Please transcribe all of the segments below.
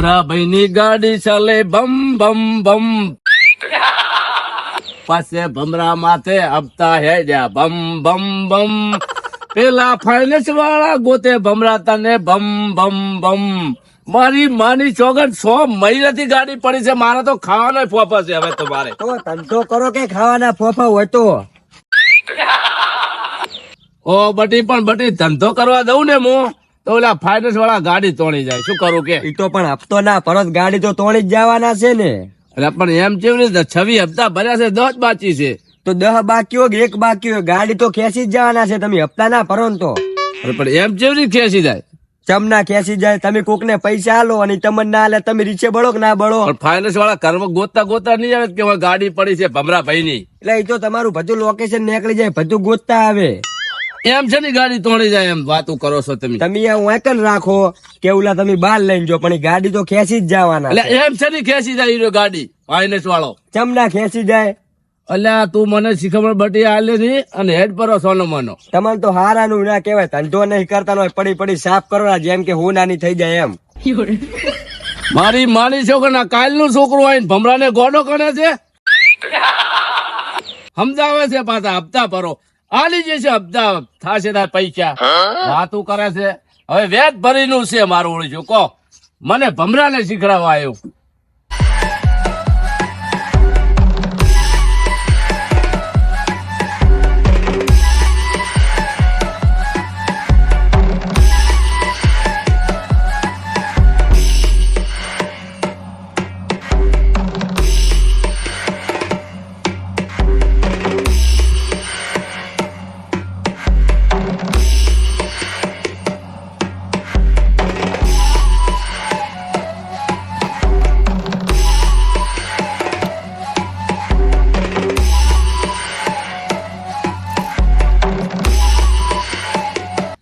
ભમરાભાઈ ની ગાડી ચાલે બમ બમ બમ. પાસે ભમરા માથે હપ્તા હેડ્યા બમ બમ બમ. પેલા ફાઇનાન્સ વાળા ગોતે ભમરા તને બમ બમ બમ. મારી માની ચોગન સો મહિનાથી ગાડી પડી છે મારે તો ખાવાના ફોફા છે હવે તમારે. તો ધંધો કરો કે ખાવાના ફોફા હોય તો? ઓ બટી પણ બટી ધંધો કરવા દઉં ને હું? તો ઓલા ફાઇનાન્સ વાળા ગાડી તોડી જાય. શું કરું કે? તો પણ હપ્તો ના પરત ગાડી તો તોડી જ જવાના છે ને. અરે પણ એમ કેવું ને છવી હપ્તા ભર્યા છે દસ બાકી છે. તો દહ બાકી હોય એક બાકી હોય ગાડી તો ખેંચી જ જવાના છે તમે હપ્તા ના ભરો તો. પણ એમ કેવું ને ખેંચી જાય? ચમના ખેંચી જાય તમે કોક ને પૈસા આલો અને તમને ના આલે તમે રીચે બળો કે ના બળો? ફાઇનાન્સ વાળા કર્મ ગોતતા ગોતતા નહીં આવે કે ગાડી પડી છે ભમરા ભાઈ ની એટલે એ તો તમારું બધું લોકેશન નીકળી જાય બધું ગોતતા આવે. એમ છે ને ગાડી તોડી જાય એમ. વાતો કરો છો તમે. તમે આ વાંકન રાખો કે ઓલા તમે બહાર લઈને જો પણ ગાડી તો ખેંચી જ જવાના એટલે એમ છે ને ખેંચી જાય એ ગાડી ફાઇનાન્સ વાળો. ચમના ખેંચી જાય. અલ્યા તું મને શીખમણ બટી આલે ની અને હેડ પરો સોનો મનો તમને તો હારાનું ના કહેવાય ધંધો નહીં કરતા હોય પડી પડી સાફ કરો જેમ કે હું નાની થઈ જાય એમ. મારી માની છોકરા કાલનું છોકરું આવીને ભમરાને ગોડો કરે છે? સમજાવે છે પાછા હપ્તા ભરો. આલી જે છે અબદા થાશે તાર પૈસા. વાતું કરે છે. હવે વેદ ભરીનું છે મારું ઓળખ્યું કહો મને ભમરાને શીખડાવવા આવ્યું.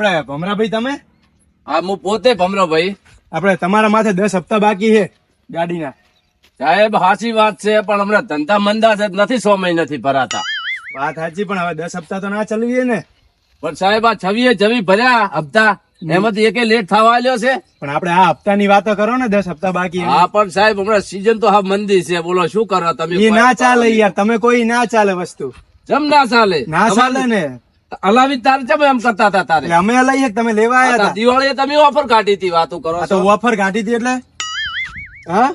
આપણે ભમરાભાઈ તમે? હા હું પોતે ભમરાભાઈ. આપણે તમારા માથે દસ હપ્તા બાકી છે ગાડીના. સાહેબ સાચી વાત છે પણ હમણાં ધંધા મંદા છે નથી સો મહિનાથી ભરાતા. વાત સાચી પણ હવે દસ હપ્તા તો ના ચલવીએ ને. પણ સાહેબ આ છવીએ છવી ભર્યા હપ્તા. એમાંથી એકે લેટ થવા આવ્યો છે. પણ આપણે આ હપ્તાની વાતો કરો ને દસ હપ્તા બાકી હા પણ સાહેબ હમણાં સીઝન તો હા મંદી છે. બોલો શું કરો તમે? ના ચાલે યાર તમે કોઈ ના ચાલે વસ્તુ. જમ ના ચાલે? ના ચાલે ને. અલાવી તારે ચમ એમ કરતા હતા તારે? અમે લઈએ તમે લેવા આવ્યા હતા. દિવાળીએ તમે ઓફર કાઢી હતી વાતો કરો તો ઓફર કાઢી હતી એટલે? હા?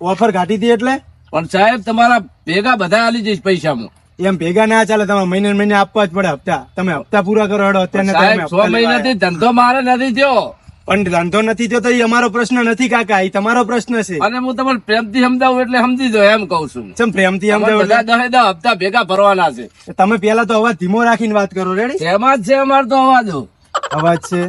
ઓફર કાઢી હતી એટલે? પણ સાહેબ તમારા ભેગા બધા આલી જઈશ પૈસામાં. એમ ભેગા ના ચાલે તમારે મહિને મહિને આપવા જ પડે હપ્તા. તમે હપ્તા પૂરા કરો હેડો અત્યારે તમે છ મહિનાથી ધંધો મારે નથી થયો. પણ ધંધો નથી થયો તો એ અમારો પ્રશ્ન નથી કાકા એ તમારો પ્રશ્ન છે. અને હું તમને પ્રેમથી સમજાવું એટલે સમજી દો એમ કઉ છું. ચમ પ્રેમથી અમારે બધા દહે દહ હપ્તા ભેગા ભરવાના છે. તમે પેલા તો અવાજ ધીમો રાખીને વાત કરો રેડી એમાં જ છે અમારે તો અવાજો. અવાજ છે.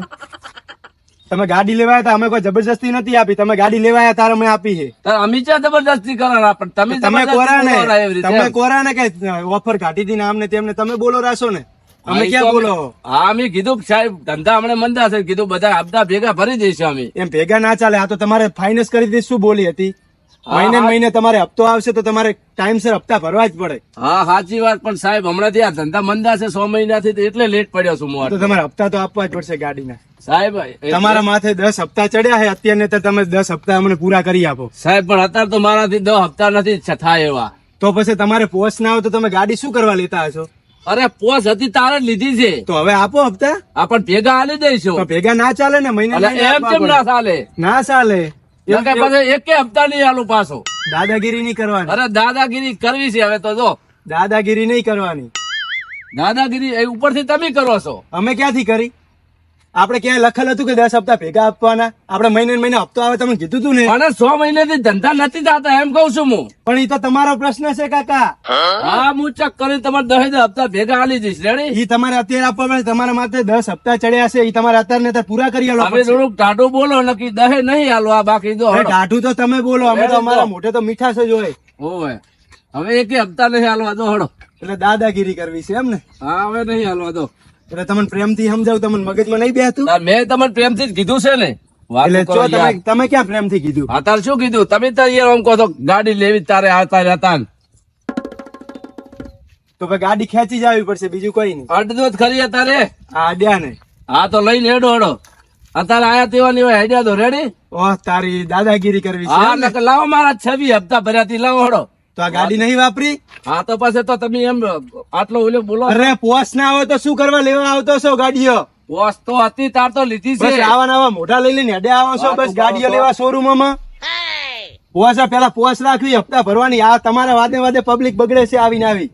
તમે ગાડી લેવાયા હતા અમે કોઈ જબરજસ્તી નથી આપી. તમે ગાડી લેવાયા તારે અમે આપી છે. અમે ક્યાં જબરજસ્તી કરવાના? પણ તમે તમે કોરા ને તમે. કોરા ને કઈ ઓફર કાઢી હતી ને આમને તેમને તમે બોલો રાશો ને. અમે ક્યાં બોલો? હા અમે કીધું સાહેબ ધંધા હમણાં મંદા છે કીધું બધા હપ્તા ભેગા ભરી દઈશું અમે. એમ ભેગા ના ચાલે આ તો તમારે ફાઇનાન્સ કરી દીધી શું બોલી હતી? મહિને મહિને તમારે હપ્તો આવશે તો તમારે ટાઈમસર હપ્તા ભરવા જ પડે. હા સાચી વાત પણ સાહેબ હમણાંથી આ ધંધા મંદા છે સો મહિનાથી એટલે લેટ પડ્યો છું હું તો તમારે હપ્તા તો આપવા જ પડશે ગાડીના. સાહેબ તમારા માથે દસ હપ્તા ચડ્યા છે અત્યારે તો તમે દસ હપ્તા અમને પૂરા કરી આપો. સાહેબ પણ અત્યારે તો મારાથી દસ હપ્તા નથી થાય એવા. તો પછી તમારે પોસ્ટ ના આવે તો તમે ગાડી શું કરવા લેતા હશો? અરે પોસ હતી તારે લીધી છે. તો હવે આપો હપ્તા? આપણ ભેગા આલી દઈશું. ભેગા ના ચાલે ને મહિના એમ કેમ ના ચાલે? ના ચાલે. એક કે એકે હપ્તા નહીં આલું પાછો. દાદાગીરી નહીં કરવાની. અરે દાદાગીરી કરવી છે હવે તો જો. દાદાગીરી નહીં કરવાની. દાદાગીરી એ ઉપરથી તમે કરો છો. અમે ક્યાંથી કરી? આપણે ક્યાંય લખેલ હતું કે દસ હપ્તા ભેગા આપવાના? આપણે મહિને મહિને હપ્તો આવે તમે કીધું તું ને? પણ સો મહિનાથી ધંધા નથી થતા એમ કઉ છું હું. પણ એ તો તમારો પ્રશ્ન છે કાકા. હા હું ચેક કરી તમારે દસ હપ્તા ભેગા આલી જઈશ રેડી એ તમારે અત્યારે આપવા પડે તમારા માટે દસ હપ્તા ચડ્યા છે એ તમારે અત્યારે ને પૂરા કરી આલો તમે થોડુંક ટાઢું બોલો નક્કી દહે નહીં આલો આ બાકી દો ટાઢું તો તમે બોલો અમે તો અમારા મોઢે તો મીઠાશ જ હોય. ઓવે. હવે એક હપ્તા નહીં હાલવા દો હડો. એટલે દાદાગીરી કરવી છે એમ ને? હા હવે નહીં હાલવા દો. એટલે તમને પ્રેમથી સમજાવું તમને મગજમાં નહીં બેહતું? મેં તમને પ્રેમથી જ કીધું છે ને. એટલે જો તમે તમે ક્યાં પ્રેમથી કીધું? હા તાર શું કીધું? તમે તો યાર આમ કહો તો ગાડી લેવી તારે આવતા રહેતા તો ભાઈ ગાડી ખેંચી જવી પડશે બીજું કોઈ નહીં. અડધો જ ખરી તારે. હા અડ્યા ને. હા તો લઈને હેડો હેડો. અત્યારે આયા તેવા હોય હેડ્યા તો રેડી ઓહ તારી દાદાગીરી કરવી હા લાવો મારા છવી હપ્તા ભર્યાથી લાવો હડો. તો આ ગાડી નહીં વાપરી? હા તો પાસે તો તમે એમ આટલો ઓલો બોલો. અરે પોસ ના આવે તો શું કરવા લેવા આવતો છો ગાડીઓ? પોસ તો હતી તાર તો લીધી છે. આવા નવા મોઢા લઈ લઈને હેડે આવો છો બસ ગાડીઓ. લેવા શોરૂમમાં પોસ આ પેલા પોસ રાખવી હપ્તા ભરવાની. આ તમારા વાદે વાદે પબ્લિક બગડે છે આવીને આવી.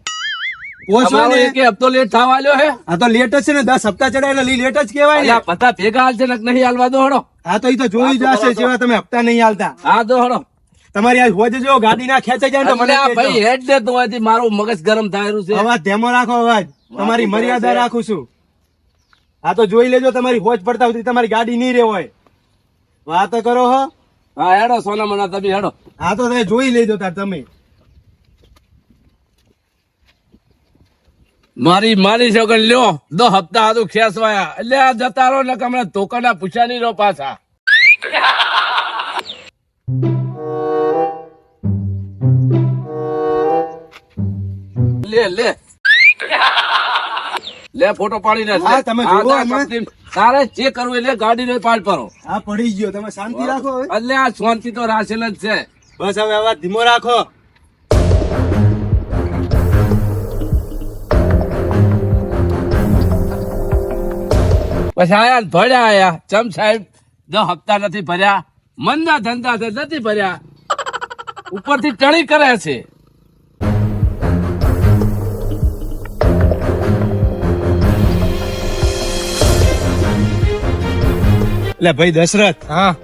પોસ હપ્તો લેટ થવા હે? આ તો લેટ જ છે ને દસ હપ્તા ચડાયેલા લી લેટ જ કેવાય ને. બધા ભેગા હાલ છે ને નહીં હાલવા દો હડો. હા તો એ તો જોઈ જશે જેવા તમે હપ્તા નહીં હાલતા. હા દો હડો. તમારી આ હોજ જો ગાડી ના ખેંચાઈ જાય તો મને ભાઈ હેડ દે તો અહીંથી મારું મગજ ગરમ થાય છે. અવાજ ધેમો રાખો અવાજ. તમારી મર્યાદા રાખું છું. આ તો જોઈ લેજો તમારી હોજ પડતા સુધી તમારી ગાડી નહીં રે હોય વાત કરો હો. હા હેડો સોના મના તમે હેડો. હા તો તમે જોઈ લેજો તાર તમે. મારી મારી છોકરી લ્યો. દો હપ્તા હતું ખેસવાયા એટલે આ જતા રહો ને હમણાં ધોકાના પૂછ્યા નહીં રહો પાછા. લે લે. લે ફોટો પાડીને હા, તમે જોવો. તારે જે કરવું એટલે ગાડી ને પાડ પાડો. હા પડી ગયો. તમે શાંતિ રાખો હવે. એટલે આ શાંતિ તો રાખેલ જ છે. બસ હવે અવાજ ધીમો રાખો. પછી આયા ભર્યા આયા. ચમ સાહેબ જો હપ્તા નથી ભર્યા મનના ધંધા નથી ભર્યા. ઉપરથી ટળી કરે છે. એટલે ભાઈ દશરથ. હા.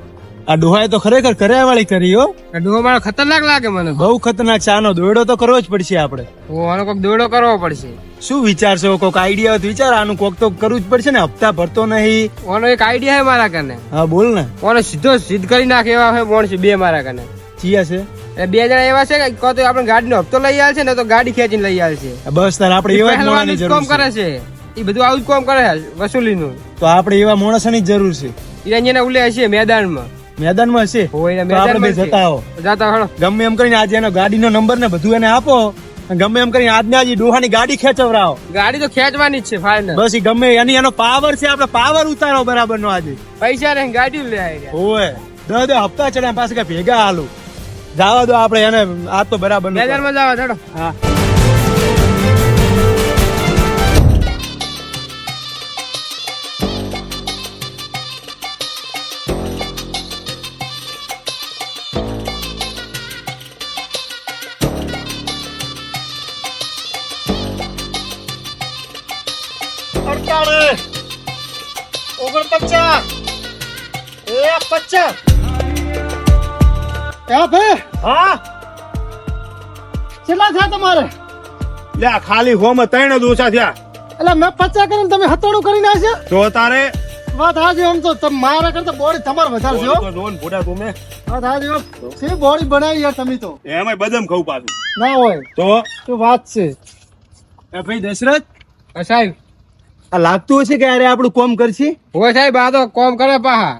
આ ડોહાએ તો ખરેખર કર્યા વાળી કરી હો. ડોહો મારો ખતરનાક લાગે મને. બહુ ખતરનાક છે. આનો દોયડો તો કરવો જ પડશે આપણે. આનો કોક દોડો કરવો પડશે. શું વિચારશો? કોક આઈડિયા હોય તો વિચાર. આનું કોક તો કરવું જ પડશે ને. હપ્તા ભરતો નહીં. ઓનો એક આઈડિયા હે મારા કને. હા બોલ ને. ઓનો સીધો સીધ કરી નાખે એવા હે માણસ બે મારા કને. ચિયા છે? એ બે જણા એવા છે કે તો આપણે ગાડીનો હપ્તો લઈ આલ છે ને તો ગાડી ખેંચીને લઈ આલ છે. બસ તાર આપણે એવા મોણાની જરૂર કામ કરે છે. છે એ બધું આવું જ કામ કરે છે વસૂલીનું. તો આપણે એવા મોણસની જરૂર છે. અહીંયા ઉલે હશે મેદાનમાં. મેદાનમાં હશે હોય આપણે જતા આવો જતા હળો ગમે એમ કરીને આજે એનો ગાડીનો નંબર ને બધું એને આપો. ગમે એમ કરીને આજને આજે ડોહાની ગાડી ખેંચવરાવો. ગાડી તો ખેંચવાની જ છે ફાઇનલ બસ ગમે એની એનો પાવર છે આપણે પાવર ઉતારો બરાબર નો આજે. પૈસા ને ગાડી લે આવી ઓય દસ દસ હપ્તા ચડ્યા પાસે કઈ ભેગા હાલું. જવા દો આપણે એને આ તો બરાબરનું. મેદાનમાં જવા ચડો. હા. પચાસ. એ ભાઈ હા? કેટલા થયા તમારે? લે ખાલી હોમ ત્રણ જ ઓછા થયા. એટલે મેં પચાસ કરીને તમે હતોડું કરી નાખ્યા? તો તારે. વાત હાજી આમ તો મારા કરતા બોડી તમારે વધારે છે હો. રોન તમે વાત હાજી છે બોડી બનાવી યાર તમે તો? એમાં બદામ ખાવ પાછું. ના હોય. તો? શું વાત છે. એ ભાઈ દશરથ? હા, સાહેબ. આ લાગતું હશે કે અરે આપણું કોમ કરશે? હોય સાહેબ આ તો કોમ કરે પાહા.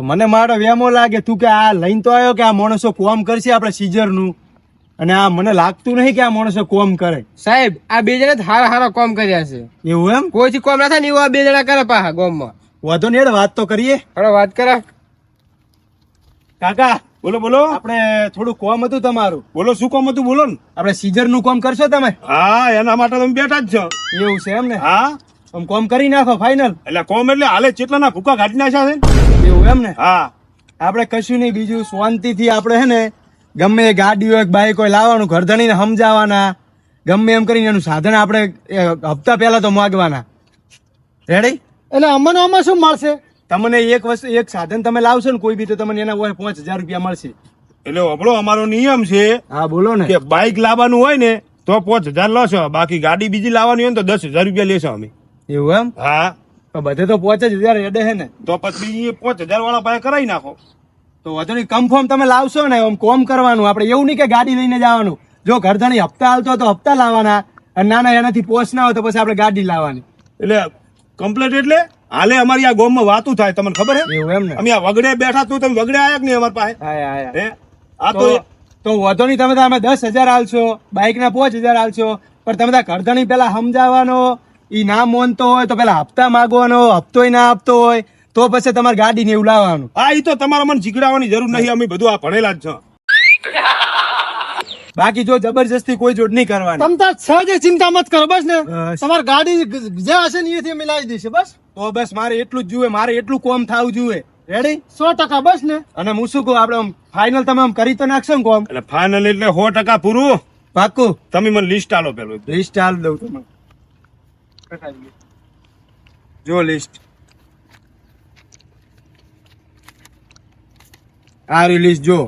તો મને મારો વેમો લાગે. તું કે આ લઈને તો આવ્યો કે આ માણસો કોમ કરશે આપણે સીઝરનું? અને આ મને લાગતું નહીં કે આ માણસો કોમ કરે. સાહેબ આ બે જણા હારા હારા કોમ કર્યા છે. એવું એમ? કોઈથી કોમ ના થાય ને એવું આ બે જણા કરે પાહા ગોમમાં. વાંધો નહીં હેડ વાત તો કરીએ. હવે વાત કરા. કાકા બોલો બોલો. આપણે થોડું કોમ હતું તમારું. બોલો શું કોમ હતું? બોલો ને. આપણે સીઝરનું કોમ કરશો તમે? હા એના માટે તમે બેઠા જ છો. એવું છે એમ ને હા. આમ કોમ કરી નાખો ફાઇનલ એટલે કોમ એટલે હાલે ચેટલાના ભૂકા કાઢી નાખ્યા છે એવું એમ ને? હા. આપણે કશું નહીં બીજું શાંતિથી આપણે હે ને ગમે એ ગાડી હોય બાઈક હોય લાવવાનું ઘરધણીને સમજાવવાના ગમે એમ કરીને એનું સાધન આપણે હપ્તા પહેલા તો માગવાના. રેડી એટલે અમને આમાં શું મળશે? તમને એક વસ્તુ એક સાધન તમે લાવશો ને કોઈ બી તો તમને એના હોય પાંચ હજાર રૂપિયા મળશે. એટલે હમણો અમારો નિયમ છે હા બોલો ને. કે બાઈક લાવવાનું હોય ને તો પાંચ હજાર લો છો બાકી ગાડી બીજી લાવવાની હોય ને તો દસ હજાર રૂપિયા લેશો અમે. એવું એમ? હા. બધે તો પોચ જ હજાર રેડે છે ને. તો પછી એ પાંચ હજાર વાળા પાસે કરાવી નાખો. તો વધુ નહીં કન્ફર્મ તમે લાવશો ને આમ કોમ કરવાનું. આપણે એવું નહીં કે ગાડી લઈને જવાનું. જો ઘરધણી હપ્તા હાલતો હોય તો હપ્તા લાવવાના. અને નાના એનાથી પોસ ના હોય તો પછી આપણે ગાડી લાવવાની. એટલે કમ્પ્લેટ એટલે હાલે અમારી આ ગોમમાં વાતું થાય તમને ખબર હે? એવું એમ ને. અમે આ વગડે બેઠા તું તમે વગડે આયા કે નહીં અમારી પાસે? હા હા હે? આ તો તો વધો નહીં તમે તમે દસ હજાર હાલશો બાઇક ના પાંચ હજાર હાલશો. પણ તમે ત્યાં ઘરધણી પેલા સમજાવવાનો ઈ ના મોનતો હોય તો પેલા હપ્તા માગવાનો હપ્તોય ના આપતો હોય તો પછી તમારે ગાડી ને એવું લાવવાનું હા એ તો તમારે મને શીખડાવવાની જરૂર નહીં અમે બધું આ ભણેલા જ છો. બાકી જો જબરજસ્તી કોઈ જોડ નહીં કરવાની. તમ તાર સહજે ચિંતા મત કરો બસ ને. તમારી ગાડી જે હશે ને એથી અમે લાવી દઈશું બસ. તો બસ મારે એટલું જ જુએ મારે એટલું કોમ થવું જોઈએ રેડી સો ટકા બસ ને. અને હું શું કહું આપણે ફાઇનલ તમે આમ કરી તો નાખશો ને કોમ? એટલે ફાઇનલ એટલે સો ટકા પૂરું. પાક્કું. તમે મને લિસ્ટ આલો પેલું. લિસ્ટ હાલ દઉં તમને. જો લિસ્ટ આ રિલીઝ જો.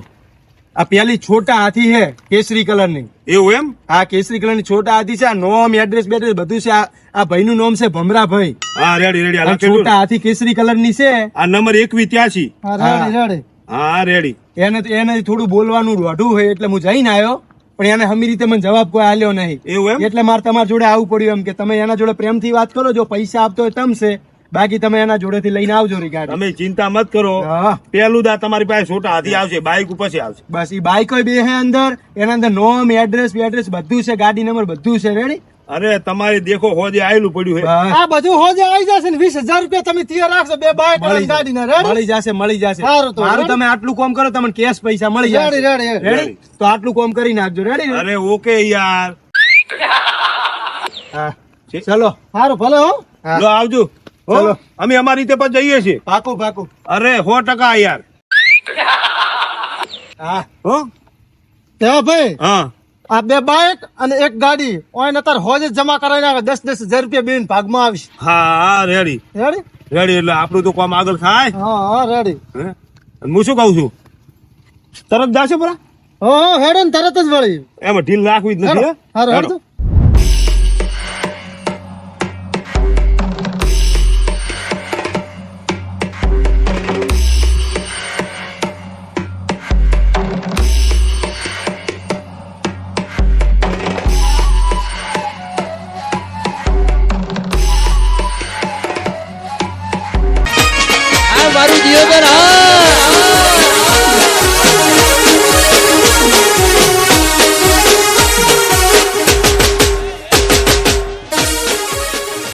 આ પેલી છોટા હાથી છે કેસરી કલરની એવું એમ? આ કેસરી કલરની છોટા હાથી છે આ નોમ એડ્રેસ બેડ્રેસ બધું છે આ ભાઈ ભાઈનું નામ છે ભમરા ભાઈ હા રેડી રેડી ને? છોટા હાથી કેસરી કલરની છે. આ નંબર એકવી ત્યાસી હા રેડી રેડી હા રેડી એને એને થોડું બોલવાનું રોઢું હોય એટલે હું જઈને આવ્યો. પણ એને હમી રીતે મને જવાબ કોઈ આલ્યો નહીં. એવું એમ? એટલે મારે તમારા જોડે આવવું પડ્યું એમ કે તમે એના જોડે પ્રેમથી વાત કરો જો પૈસા આપતો હોય તમશે. બાકી તમે એના જોડેથી લઈને આવજો રી ગાડી તમે ચિંતા મત કરો. પેલું દા તમારી પાસે છોટા હાથી આવશે બાઈક પછી આવશે. બસ એ બાઈક બે હે અંદર એના અંદર નોમ એડ્રેસ એડ્રેસ બધું છે ગાડી નંબર બધું છે રેડી અરે તમારી દેખો હોજે આયેલું પડ્યું છે. આ બધું હોજે આવી જશે ને વીસ હજાર રૂપિયા તમે તૈયાર રાખશો બે બાઈક મળી ગાડી ને મળી જશે મળી જશે. સારું મારું તમે આટલું કોમ કરો તમને કેશ પૈસા મળી જશે. Ready ready. રેડી તો આટલું કોમ કરી નાખજો. રેડી અરે ઓકે યાર. ચલો. સારું ભલે હો. લો આવજો. ચલો. અમે અમારી રીતે પણ જઈએ છીએ. પાકું પાકું. અરે સો ટકા યાર. હા. હો? ભાઈ હા. આ બે બાઈક અને એક ગાડી. ઓય નતર હોજે જમા કરાવીને આવે. દસ દસ હજાર રૂપિયા બેન ભાગમાં આવીશ. હા રેડી રેડી રેડી એટલે આપણું તો કામ આગળ થાય. હા હા રેડી હે? શું કહું છું? તરત જાશે પરા? હો હેડે ને તરત જ વળી. એમાં ઢીલ રાખવી જ નથી હે? હેડો.